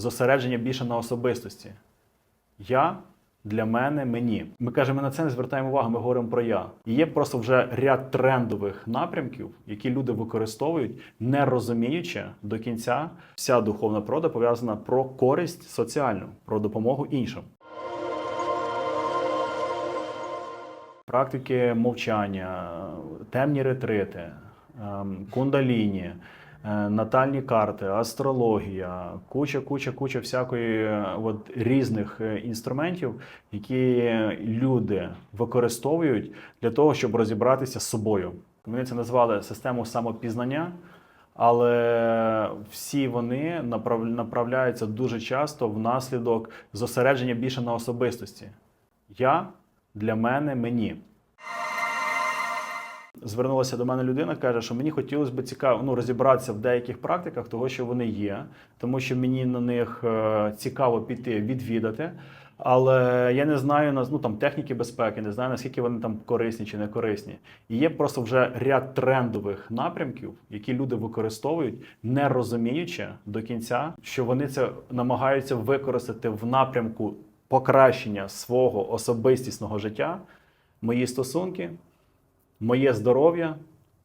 зосередження більше на особистості. Я для мене мені. Ми кажемо, ми на це не звертаємо увагу, ми говоримо про я. І є просто вже ряд трендових напрямків, які люди використовують, не розуміючи до кінця, вся духовна природа пов'язана про користь соціальну, про допомогу іншим. Практики мовчання, темні ретрити, ем, кундаліні, натальні карти, астрологія, куча, куча, куча всякої е, от, різних е, інструментів, які люди використовують для того, щоб розібратися з собою. Вони це назвали систему самопізнання. Але всі вони направляються дуже часто внаслідок зосередження більше на особистості. Я для мене мені. Звернулася до мене людина, каже, що мені хотілося б цікаво ну, розібратися в деяких практиках, того, що вони є, тому що мені на них е, цікаво піти відвідати. Але я не знаю ну, там, техніки безпеки, не знаю, наскільки вони там корисні чи не корисні. І є просто вже ряд трендових напрямків, які люди використовують, не розуміючи до кінця, що вони це намагаються використати в напрямку покращення свого особистісного життя, мої стосунки, моє здоров'я,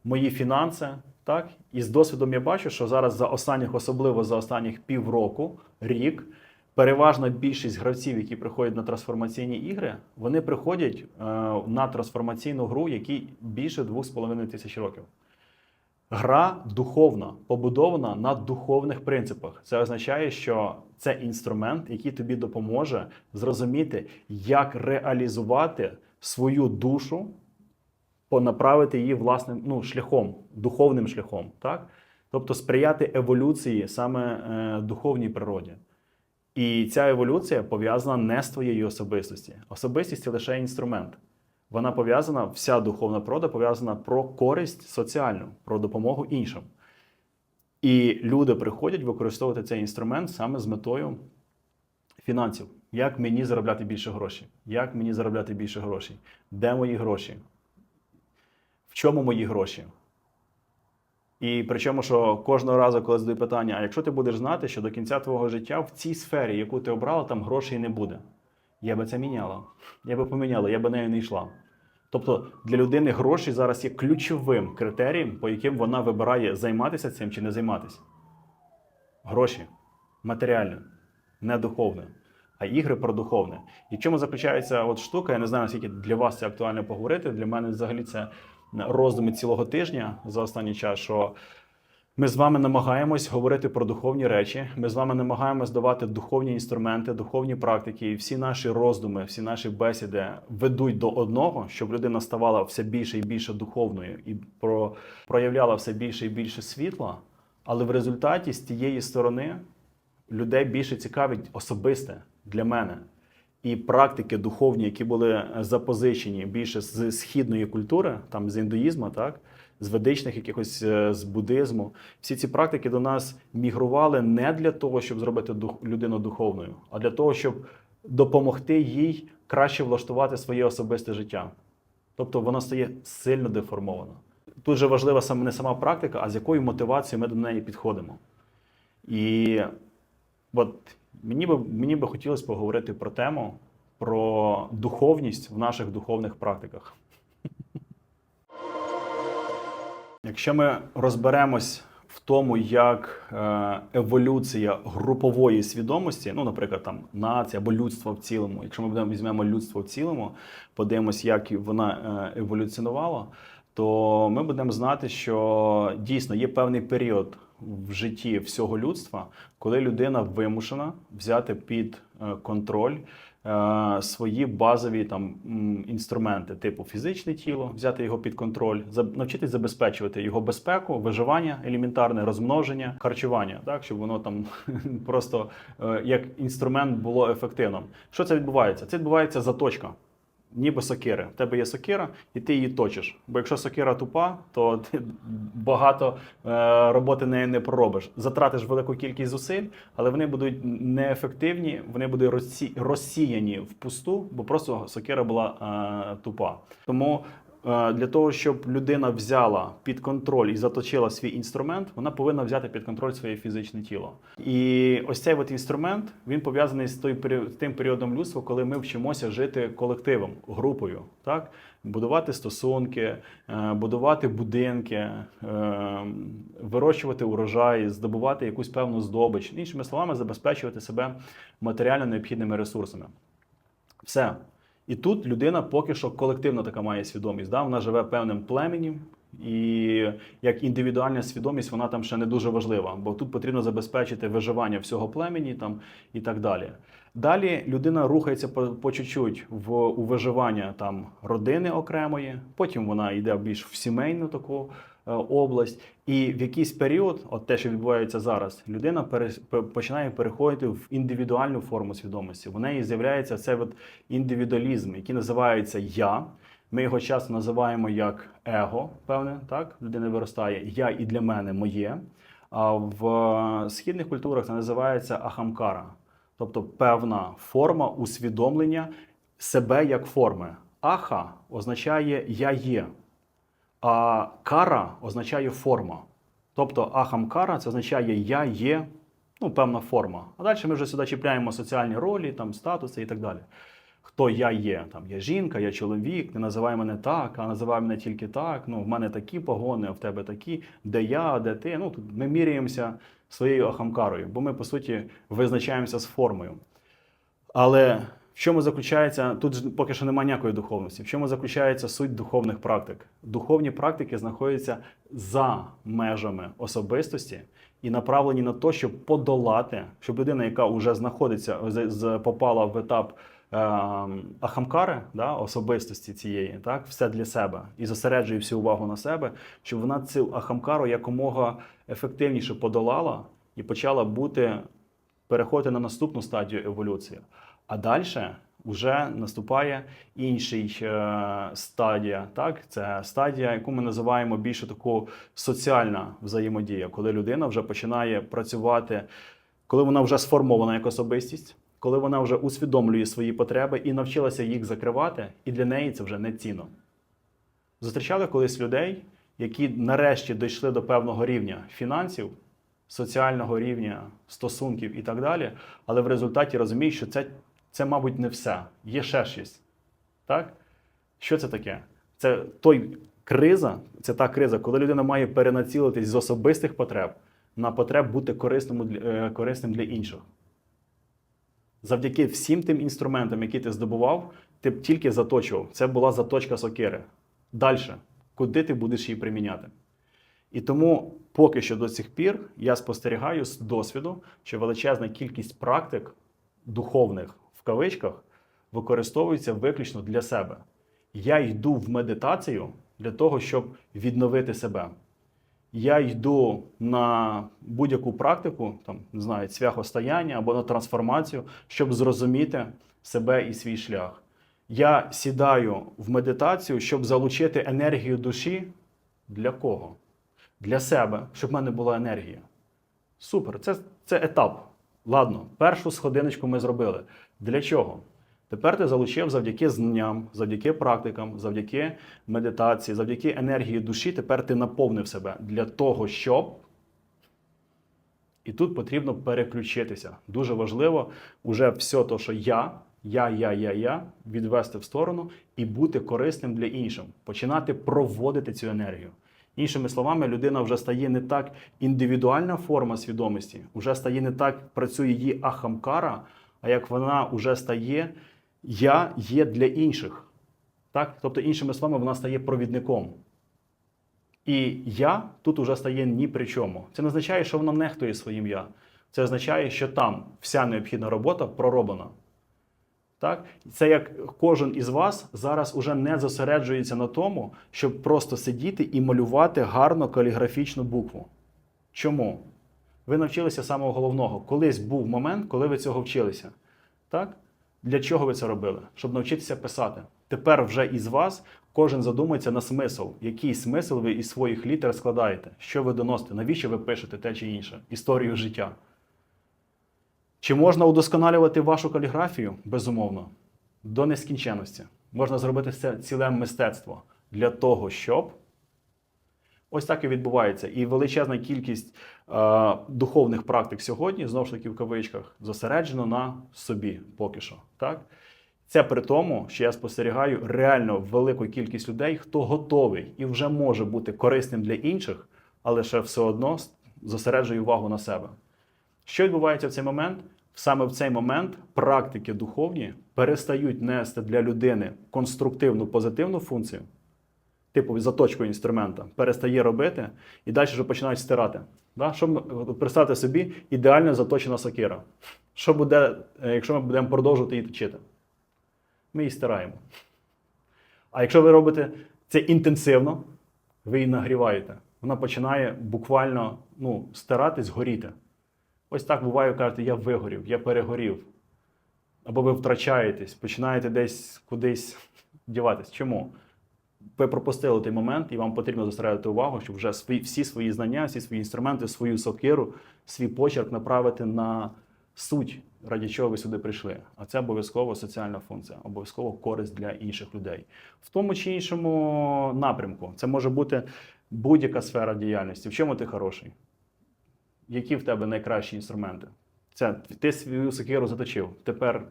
мої фінанси. Так? І з досвідом я бачу, що зараз за останніх, особливо за останніх півроку, рік, переважна більшість гравців, які приходять на трансформаційні ігри, вони приходять е, на трансформаційну гру, якій більше 2,5 тисяч років. Гра духовна, побудована на духовних принципах. Це означає, що це інструмент, який тобі допоможе зрозуміти, як реалізувати свою душу, понаправити її власним ну, шляхом, духовним шляхом. Так? Тобто сприяти еволюції саме е, духовній природі. І ця еволюція пов'язана не з твоєю особистості. Особистість це лише інструмент. Вона пов'язана, вся духовна природа пов'язана про користь соціальну, про допомогу іншим. І люди приходять використовувати цей інструмент саме з метою фінансів. Як мені заробляти більше грошей? Як мені заробляти більше грошей? Де мої гроші? Чому мої гроші? І причому, що кожного разу, коли задаю питання, а якщо ти будеш знати, що до кінця твого життя в цій сфері, яку ти обрала, там грошей не буде. Я би це міняла. Я би поміняла, я би нею не йшла. Тобто для людини гроші зараз є ключовим критерієм, по яким вона вибирає займатися цим чи не займатися. Гроші матеріальне, не духовне, а ігри про духовне. І в чому заключається от штука, я не знаю, наскільки для вас це актуально поговорити. Для мене взагалі це роздуми цілого тижня за останній час. що ми з вами намагаємось говорити про духовні речі. Ми з вами намагаємось давати духовні інструменти, духовні практики, і всі наші роздуми, всі наші бесіди ведуть до одного, щоб людина ставала все більше і більше духовною і про, проявляла все більше і більше світла. Але в результаті з тієї сторони людей більше цікавить особисте для мене. І практики духовні, які були запозичені більше з східної культури, там з індуїзму, так з ведичних якихось е, з буддизму. Всі ці практики до нас мігрували не для того, щоб зробити людину духовною, а для того, щоб допомогти їй краще влаштувати своє особисте життя. Тобто воно стає сильно деформовано. Тут же важлива саме не сама практика, а з якою мотивацією ми до неї підходимо. І от мені би, мені би хотілося поговорити про тему про духовність в наших духовних практиках. Якщо ми розберемось в тому, як е, еволюція групової свідомості, ну, наприклад, там нація або людство в цілому, якщо ми будемо візьмемо людство в цілому, подивимось, як вона е, еволюціонувала, то ми будемо знати, що дійсно є певний період в житті всього людства, коли людина вимушена взяти під е, контроль е, свої базові там інструменти, типу фізичне тіло, взяти його під контроль, навчитись забезпечувати його безпеку, виживання, елементарне розмноження, харчування, так щоб воно там просто е, як інструмент було ефективним. Що це відбувається? Це відбувається заточка. Ніби сокири. В тебе є сокира, і ти її точиш. Бо якщо сокира тупа, то ти багато е, роботи нею не проробиш. Затратиш велику кількість зусиль, але вони будуть неефективні, вони будуть розсі... розсіяні в пусту, бо просто сокира була е, тупа. Тому для того, щоб людина взяла під контроль і заточила свій інструмент, вона повинна взяти під контроль своє фізичне тіло. І ось цей от інструмент він пов'язаний з той тим періодом людства, коли ми вчимося жити колективом, групою, так будувати стосунки, е, будувати будинки, е, вирощувати урожай, здобувати якусь певну здобич, іншими словами, забезпечувати себе матеріально необхідними ресурсами. Все. І тут людина поки що колективна така має свідомість. Да? Вона живе певним племенем, і як індивідуальна свідомість вона там ще не дуже важлива, бо тут потрібно забезпечити виживання всього племені там, і так далі. Далі людина рухається по, по чуть-чуть в у виживання там родини окремої, потім вона йде більш в сімейну таку область, і в якийсь період, от те, що відбувається зараз, людина починає переходити в індивідуальну форму свідомості. В неї з'являється от індивідуалізм, який називається я. Ми його часто називаємо як его, певне, так? Людина виростає я і для мене моє. А в е, східних культурах це називається ахамкара, тобто певна форма усвідомлення себе як форми. Аха означає я є, а кара означає форма. Тобто ахамкара це означає я є, ну, певна форма. А далі ми вже сюди чіпляємо соціальні ролі, там, статуси і так далі. Хто я є? Там я жінка, я чоловік, не називай мене так, а називай мене тільки так. Ну, в мене такі погони, а в тебе такі, де я, де ти. Ну, ми міряємося своєю ахамкарою, бо ми, по суті, визначаємося з формою. Але в чому заключається, тут ж поки що немає ніякої духовності, в чому заключається суть духовних практик? Духовні практики знаходяться за межами особистості і направлені на те, щоб подолати, щоб людина, яка вже знаходиться, попала в етап е, ахамкари, да, особистості цієї, так, все для себе і зосереджує всю увагу на себе, щоб вона цю ахамкару якомога ефективніше подолала і почала бути переходити на наступну стадію еволюції. А далі вже наступає інший е, стадія. Так? Це стадія, яку ми називаємо більше таку соціальна взаємодія, коли людина вже починає працювати, коли вона вже сформована як особистість, коли вона вже усвідомлює свої потреби і навчилася їх закривати, і для неї це вже не цінно. Зустрічали колись людей, які нарешті дійшли до певного рівня фінансів, соціального рівня, стосунків і так далі, але в результаті розуміють, що це, це мабуть, не все. Є ще щось. Так? Що це таке? Це той криза, це та криза, коли людина має перенацілитись з особистих потреб на потреб бути корисним, е, корисним для інших. Завдяки всім тим інструментам, які ти здобував, ти б тільки заточував. Це була заточка сокири. Далі, куди ти будеш її приміняти? І тому поки що до цих пір я спостерігаю з досвіду, що величезна кількість практик духовних кавичках використовується виключно для себе. Я йду в медитацію для того, щоб відновити себе. Я йду на будь-яку практику, там не знаю, цвяхостояння або на трансформацію, щоб зрозуміти себе і свій шлях. Я сідаю в медитацію, щоб залучити енергію душі для кого? Для себе, щоб в мене була енергія. Супер, це, це етап. Ладно, першу сходиночку ми зробили. Для чого? Тепер ти залучив завдяки знанням, завдяки практикам, завдяки медитації, завдяки енергії душі. Тепер ти наповнив себе для того, щоб. І тут потрібно переключитися. Дуже важливо уже все те, що я, я, я, я, я, відвести в сторону і бути корисним для іншим, починати проводити цю енергію. Іншими словами, людина вже стає не так індивідуальна форма свідомості, вже стає не так працює її ахамкара, а як вона вже стає я є для інших. Так? Тобто, іншими словами, вона стає провідником. І я тут уже стає ні при чому. Це не означає, що вона нехтує своїм я. Це означає, що там вся необхідна робота пророблена. Так? Це як кожен із вас зараз уже не зосереджується на тому, щоб просто сидіти і малювати гарно каліграфічну букву. Чому? Ви навчилися самого головного. Колись був момент, коли ви цього вчилися. Так? Для чого ви це робили? Щоб навчитися писати. Тепер вже із вас кожен задумається на смисл, який смисл ви із своїх літер складаєте, що ви доносите, навіщо ви пишете те чи інше, історію життя. Чи можна удосконалювати вашу каліграфію? Безумовно, до нескінченності. Можна зробити це ціле мистецтво для того, щоб. Ось так і відбувається. І величезна кількість е, духовних практик сьогодні, знову ж таки в кавичках, зосереджено на собі поки що. Так? Це при тому, що я спостерігаю реально велику кількість людей, хто готовий і вже може бути корисним для інших, але ще все одно зосереджує увагу на себе. Що відбувається в цей момент? Саме в цей момент практики духовні перестають нести для людини конструктивну позитивну функцію, типу заточку інструмента, перестає робити і далі вже починають стирати. Да? Що ми- от представте собі ідеально заточена сокира. Що буде, е, якщо ми будемо продовжувати її точити? Ми її стираємо. А якщо ви робите це інтенсивно, ви її нагріваєте. Вона починає буквально ну, стиратись, горіти. Ось так буває, кажете, я вигорів, я перегорів. Або ви втрачаєтесь, починаєте десь кудись діватись. Чому? Ви пропустили той момент, і вам потрібно зосередити увагу, щоб вже свої, всі свої знання, всі свої інструменти, свою сокиру, свій почерк направити на суть, раді чого ви сюди прийшли. А це обов'язково соціальна функція, обов'язково користь для інших людей. В тому чи іншому напрямку. Це може бути будь-яка сфера діяльності. В чому ти хороший? Які в тебе найкращі інструменти? Це ти свою сокиру заточив. Тепер,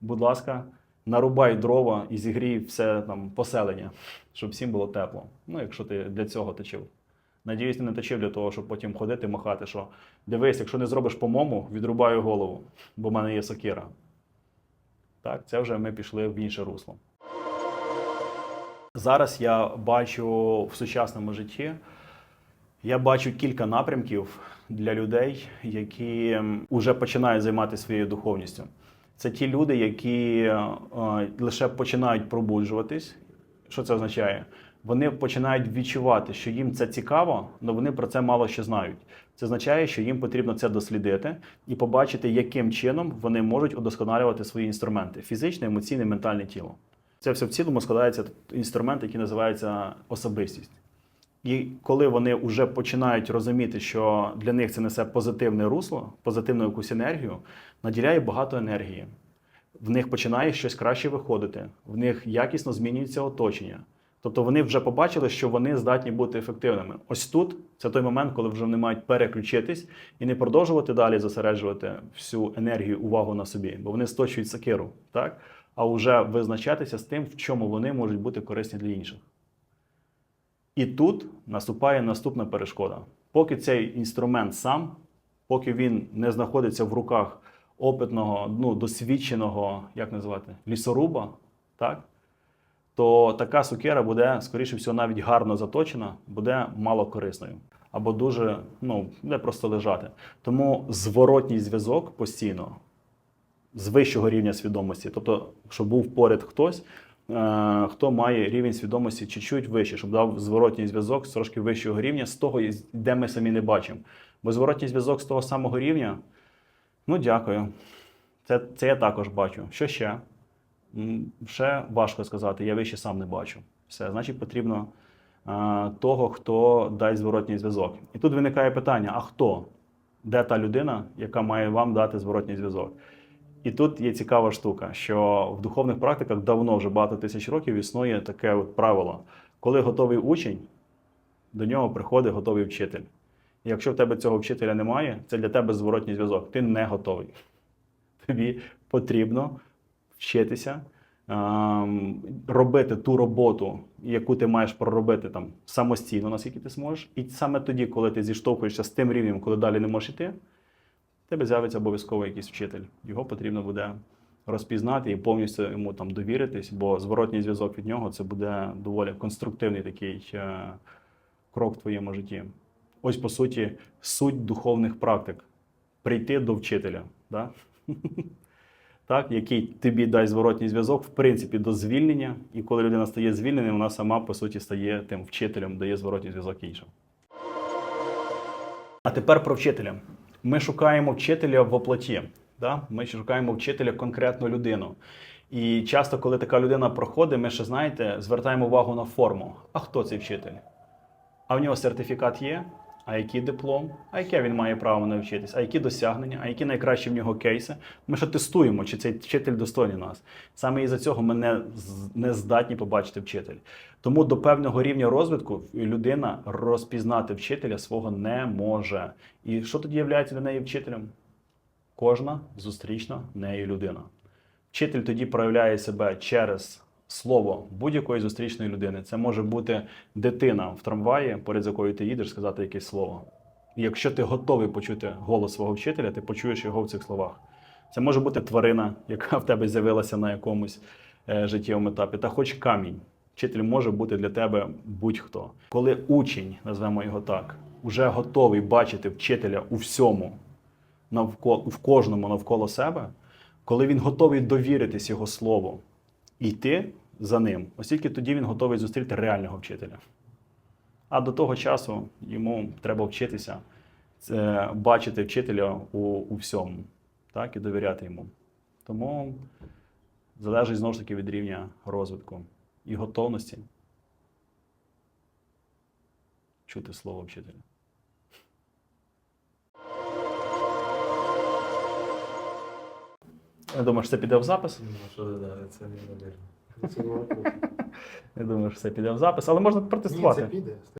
будь ласка, нарубай дрова і зігрій все там поселення, щоб всім було тепло. Ну, якщо ти для цього точив. Надіюсь, ти не точив для того, щоб потім ходити, махати, що дивись, якщо не зробиш по-моєму, відрубаю голову, бо в мене є сокира. Так, це вже ми пішли в інше русло. Зараз я бачу в сучасному житті, я бачу кілька напрямків для людей, які вже починають займатися своєю духовністю. Це ті люди, які е, лише починають пробуджуватись. Що це означає? Вони починають відчувати, що їм це цікаво, але вони про це мало що знають. Це означає, що їм потрібно це дослідити і побачити, яким чином вони можуть удосконалювати свої інструменти фізичне, емоційне, ментальне тіло. Це все в цілому складається інструмент, який називається особистість. І коли вони вже починають розуміти, що для них це несе позитивне русло, позитивну якусь енергію, наділяє багато енергії. В них починає щось краще виходити, в них якісно змінюється оточення. Тобто вони вже побачили, що вони здатні бути ефективними. Ось тут це той момент, коли вже вони мають переключитись і не продовжувати далі зосереджувати всю енергію, увагу на собі, бо вони сточують сакиру, так? а вже визначатися з тим, в чому вони можуть бути корисні для інших. І тут наступає наступна перешкода. Поки цей інструмент сам, поки він не знаходиться в руках опитного, ну, досвідченого, як називати, лісоруба, так? то така сукера буде, скоріше всього, навіть гарно заточена, буде мало корисною. Або дуже, ну, буде просто лежати. Тому зворотній зв'язок постійно з вищого рівня свідомості. Тобто, якщо був поряд хтось, хто має рівень свідомості чуть-чуть вище, щоб дав зворотній зв'язок з трошки вищого рівня, з того, де ми самі не бачимо. Бо зворотній зв'язок з того самого рівня, ну дякую. Це, це я також бачу. Що ще? Ще важко сказати, я вище сам не бачу. Все, значить, потрібно е, того, хто дасть зворотній зв'язок. І тут виникає питання: а хто? Де та людина, яка має вам дати зворотній зв'язок? І тут є цікава штука, що в духовних практиках давно, вже багато тисяч років, існує таке от правило: коли готовий учень, до нього приходить готовий вчитель. І якщо в тебе цього вчителя немає, це для тебе зворотній зв'язок. Ти не готовий. Тобі потрібно вчитися, ем, робити ту роботу, яку ти маєш проробити там самостійно, наскільки ти зможеш. І саме тоді, коли ти зіштовхуєшся з тим рівнем, коли далі не можеш йти, тебе з'явиться обов'язково якийсь вчитель. Його потрібно буде розпізнати і повністю йому там довіритись, бо зворотній зв'язок від нього це буде доволі конструктивний такий е, крок в твоєму житті. Ось по суті суть духовних практик прийти до вчителя, да? так, який тобі дасть зворотній зв'язок, в принципі, до звільнення. І коли людина стає звільненою, вона сама по суті стає тим вчителем, дає зворотній зв'язок іншим. А тепер про вчителя. Ми шукаємо вчителя в оплаті. Да? Ми шукаємо вчителя конкретну людину. І часто, коли така людина проходить, ми ще знаєте, звертаємо увагу на форму. А хто цей вчитель? А в нього сертифікат є, а який диплом, а яке він має право навчитись, а які досягнення, а які найкращі в нього кейси. Ми ще тестуємо, чи цей вчитель достойний нас. Саме із-за цього ми не, не здатні побачити вчитель. Тому до певного рівня розвитку людина розпізнати вчителя свого не може. І що тоді є для неї вчителем? Кожна зустрічна нею людина. Вчитель тоді проявляє себе через слово будь-якої зустрічної людини. Це може бути дитина в трамваї, поряд з якою ти їдеш, сказати якесь слово. І якщо ти готовий почути голос свого вчителя, ти почуєш його в цих словах. Це може бути тварина, яка в тебе з'явилася на якомусь е, життєвому етапі, та хоч камінь. Вчитель може бути для тебе будь-хто. Коли учень, назвемо його так, уже готовий бачити вчителя у всьому, навколо, в кожному навколо себе, коли він готовий довіритись його слову і йти за ним, оскільки тоді він готовий зустріти реального вчителя. А до того часу йому треба вчитися це, бачити вчителя у, у всьому, так, і довіряти йому. Тому залежить знову ж таки від рівня розвитку і готовності чути слово вчителя. Я думаю, що це піде в запис. Ну, що да, це не. Я думаю, що все піде в запис, але можна Ні, протестувати. це піде.